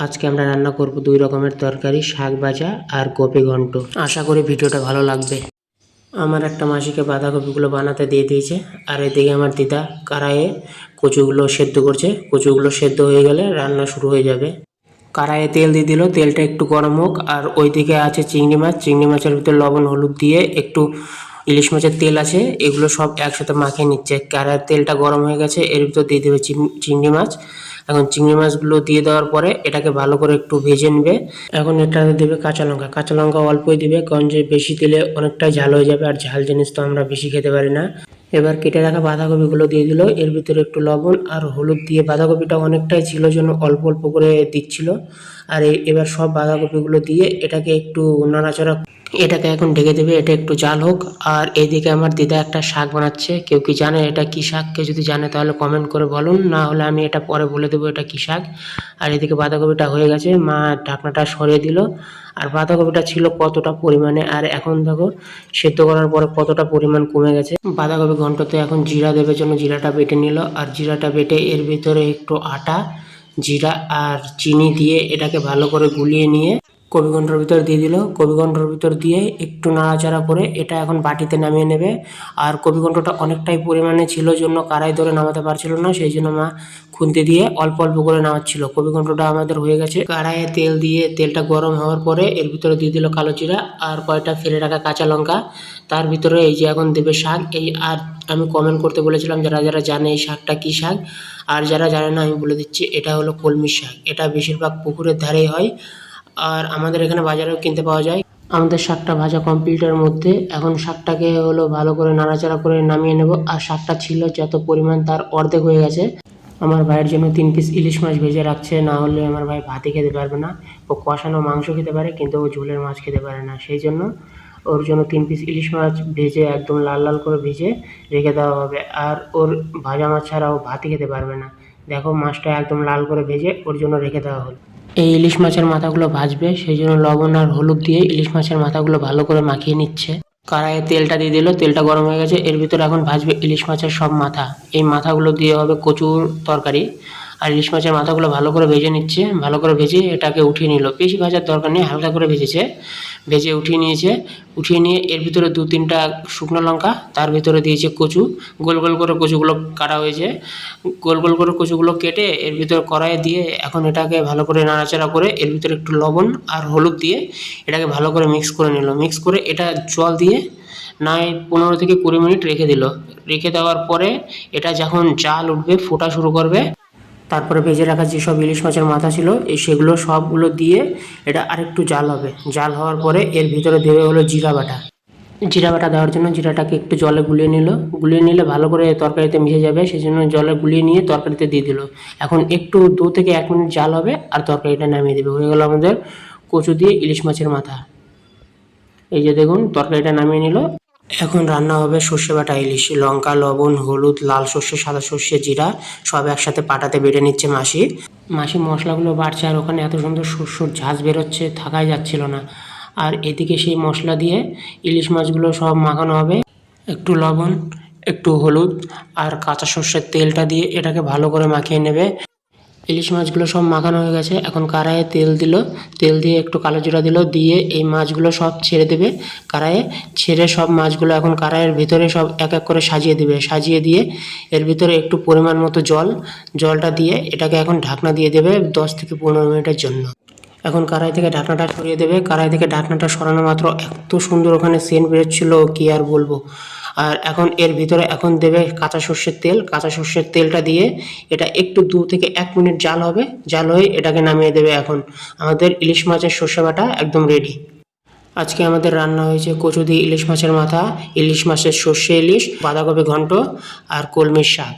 আজকে আমরা রান্না করব দুই রকমের তরকারি শাক ভাজা আর কপি ঘন্ট। আশা করি ভিডিওটা ভালো লাগবে। আমার একটা মাসিকে বাঁধাকপিগুলো বানাতে দিয়ে দিয়েছে আর এদিকে আমার দিদা কড়াইয়ে কচুগুলো সেদ্ধ করছে। কচুগুলো সেদ্ধ হয়ে গেলে রান্না শুরু হয়ে যাবে। কড়াইয়ে তেল দিয়ে দিল তেলটা একটু গরম হোক আর ওইদিকে আছে চিংড়ি মাছ। চিংড়ি মাছের ভিতরে লবণ হলুদ দিয়ে একটু ইলিশ মাছের তেল আছে এগুলো সব একসাথে মাখিয়ে নিচ্ছে। কড়াইয়ের তেলটা গরম হয়ে গেছে এর ভিতর দিয়ে দেবে চিং- চিংড়ি মাছ। এখন চিংড়ি মাছগুলো দিয়ে দেওয়ার পরে এটাকে ভালো করে একটু ভেজে নেবে। এখন এটাতে দেবে কাঁচা লঙ্কা। কাঁচা লঙ্কা অল্পই দিবে, কারণ যে বেশি দিলে অনেকটাই ঝাল হয়ে যাবে আর ঝাল জিনিস তো আমরা বেশি খেতে পারি না। এবার কেটে রাখা বাঁধাকপিগুলো দিয়ে দিল। এর ভিতরে একটু লবণ আর হলুদ দিয়ে বাঁধাকপিটা অনেকটাই ছিল জন্য অল্প অল্প করে দিচ্ছিল। আর এবার সব বাঁধাকপিগুলো দিয়ে এটাকে একটু নাড়াচাড়া এটাকে এখন ঢেকে দেবে, এটা একটু জাল হোক। আর এদিকে আমার দিদা একটা শাক বানাচ্ছে, কেউ কি জানে এটা কি শাক? কেউ যদি জানে তাহলে কমেন্ট করে বলুন, না হলে আমি এটা পরে বলে দেবো এটা কি শাক। আর এদিকে বাঁধাকপিটা হয়ে গেছে, মা ঢাকনাটা সরিয়ে দিল। আর বাঁধাকপিটা ছিল কতটা পরিমাণে, আর এখন দেখো সেদ্ধ করার পরে কতটা পরিমাণ কমে গেছে। বাঁধাকপি ঘন্টতে এখন জিরা দেবে জন্য জিরাটা বেটে নিল। আর জিরাটা বেটে এর ভিতরে একটু আটা, জিরা আর চিনি দিয়ে এটাকে ভালো করে গুলিয়ে নিয়ে কবিঘণ্টার ভিতর দিয়ে দিল। কবিঘণ্টার ভিতর দিয়ে একটু নাড়াচাড়া করে এটা এখন বাটিতে নামিয়ে নেবে। আর কবিঘণ্টটা অনেকটাই পরিমাণে ছিল জন্য কারাই ধরে নামাতে পারছিল না, সেই জন্য মা খুন্তি দিয়ে অল্প অল্প করে নামাচ্ছিল। কবিঘণ্টটা আমাদের হয়ে গেছে। কড়াইয়ে তেল দিয়ে তেলটা গরম হওয়ার পরে এর ভিতরে দিয়ে দিল কালো জিরা আর কয়টা ফেলে রাখা কাঁচা লঙ্কা। তার ভিতরে এই যে এখন দেবে শাক, এই আর আমি কমেন্ট করতে বলেছিলাম যারা যারা জানে এই শাকটা কী শাক, আর যারা জানে না আমি বলে দিচ্ছি, এটা হলো কলমি শাক। এটা বেশিরভাগ পুকুরের ধারেই হয়। আর আমাদের এখানে বাজারেও কিনতে পাওয়া যায়। আমাদের শাকটা ভাজা কমপ্লিটের মধ্যে এখন শাকটাকে হলো ভালো করে নাড়াচাড়া করে নামিয়ে নেব। আর শাকটা ছিল যত পরিমাণ তার অর্ধেক হয়ে গেছে। আমার ভাইয়ের জন্য তিন পিস ইলিশ মাছ ভেজে রাখছে। না হলে আমার ভাই ভাতই খেতে পারবে না। ও কষানো মাংস খেতে পারে, কিন্তু ও ঝোলের মাছ খেতে পারে না। সেই জন্য ওর জন্য তিন পিস ইলিশ মাছ ভেজে একদম লাল লাল করে ভেজে রেখে দেওয়া হবে। আর ওর ভাজা মাছ ছাড়া ও ভাতই খেতে পারবে না। দেখো মাছটা একদম লাল করে ভেজে ওর জন্য রেখে দেওয়া হলো। এই ইলিশ মাছের মাথাগুলো ভাজবে, সেই জন্য লবণ আর হলুদ দিয়ে ইলিশ মাছের মাথাগুলো ভালো করে মাখিয়ে নিচ্ছে। কড়াইয়ে তেলটা দিয়ে দিল, তেলটা গরম হয়ে গেছে, এর ভিতরে এখন ভাজবে ইলিশ মাছের সব মাথা। এই মাথাগুলো দিয়ে হবে কচুর তরকারি। আর ইলিশ মাছের মাথাগুলো ভালো করে ভেজে নিচ্ছে, ভালো করে ভেজে এটাকে উঠিয়ে নিল। বেশি ভাজার দরকার নেই, হালকা করে ভেজেছে, ভেজে উঠিয়ে নিয়েছে, উঠিয়ে নিয়ে এর ভিতরে দু তিনটা শুকনো লঙ্কা, তার ভিতরে দিয়েছে কচু, গোল গোল করে কচুগুলো কাটা হয়েছে, গোল গোল করে কচুগুলো কেটে এর ভিতরে কড়াইয়ে দিয়ে এখন এটাকে ভালো করে নাড়াচাড়া করে এর ভিতরে একটু লবণ আর হলুদ দিয়ে এটাকে ভালো করে মিক্স করে নিল। মিক্স করে এটা জল দিয়ে নয় পনেরো থেকে কুড়ি মিনিট রেখে দিল। রেখে দেওয়ার পরে এটা যখন জাল উঠবে, ফোটা শুরু করবে তারপরে ভেজে রাখা যেসব ইলিশ মাছের মাথা ছিল, এই সেগুলো সবগুলো দিয়ে এটা আরেকটু জাল হবে। জাল হওয়ার পরে এর ভিতরে দেবে হলো জিরা বাটা। জিরা বাটা দেওয়ার জন্য জিরাটাকে একটু জলে গুলিয়ে নিল। গুলিয়ে নিলে ভালো করে তরকারিতে মিশে যাবে সেই জন্য জলে গুলিয়ে নিয়ে তরকারিতে দিয়ে দিল। এখন একটু দু থেকে এক মিনিট জাল হবে আর তরকারিটা নামিয়ে দেবে। হয়ে গেল আমাদের কচু দিয়ে ইলিশ মাছের মাথা। এই যে দেখুন, তরকারিটা নামিয়ে নিল। এখন রান্না হবে সর্ষে বাটা ইলিশ, লঙ্কা, লবণ, হলুদ, লাল সর্ষে, সাদা সর্ষে, জিরা, সব একসাথে পাটাতে বেড়ে নিচ্ছে মাসি। মাসি, মশলাগুলো বাড়ছে আর ওখানে এত সুন্দর সর্ষের ঝাঁজ বেরোচ্ছে, থাকাই যাচ্ছিল না। আর এদিকে সেই মশলা দিয়ে ইলিশ মাছগুলো সব মাখানো হবে। একটু লবণ, একটু হলুদ আর কাঁচা সর্ষের তেলটা দিয়ে এটাকে ভালো করে মাখিয়ে নেবে। ইলিশ মাছগুলো সব মাখানো হয়ে গেছে। এখন কড়াইয়ে তেল দিল, তেল দিয়ে একটু কালো জিরা দিল, দিয়ে এই মাছগুলো সব ছেড়ে দেবে। কড়াইয়ে ছেড়ে সব মাছগুলো এখন কড়াইয়ের ভিতরে সব এক এক করে সাজিয়ে দেবে। সাজিয়ে দিয়ে এর ভিতরে একটু পরিমাণ মতো জল, জলটা দিয়ে এটাকে এখন ঢাকনা দিয়ে দেবে দশ থেকে পনেরো মিনিটের জন্য। এখন কারাই থেকে ঢাকনাটা সরিয়ে দেবে। কারাই থেকে ঢাকনাটা সরানো মাত্র এত সুন্দর ওখানে সেন্ট বেরোচ্ছিল, কি আর বলব। আর এখন এর ভিতরে এখন দেবে কাঁচা সর্ষের তেল। কাঁচা সর্ষের তেলটা দিয়ে এটা একটু দু থেকে এক মিনিট জাল হবে। জাল হয়ে এটাকে নামিয়ে দেবে এখন। আমাদের ইলিশ মাছের সর্ষে বাটা একদম রেডি আজকে আমাদের রান্না হয়েছে কচু দিয়ে ইলিশ মাছের মাথা, ইলিশ মাছের সর্ষে ইলিশ, বাঁধাকপি ঘন্ট আর কলমির শাক।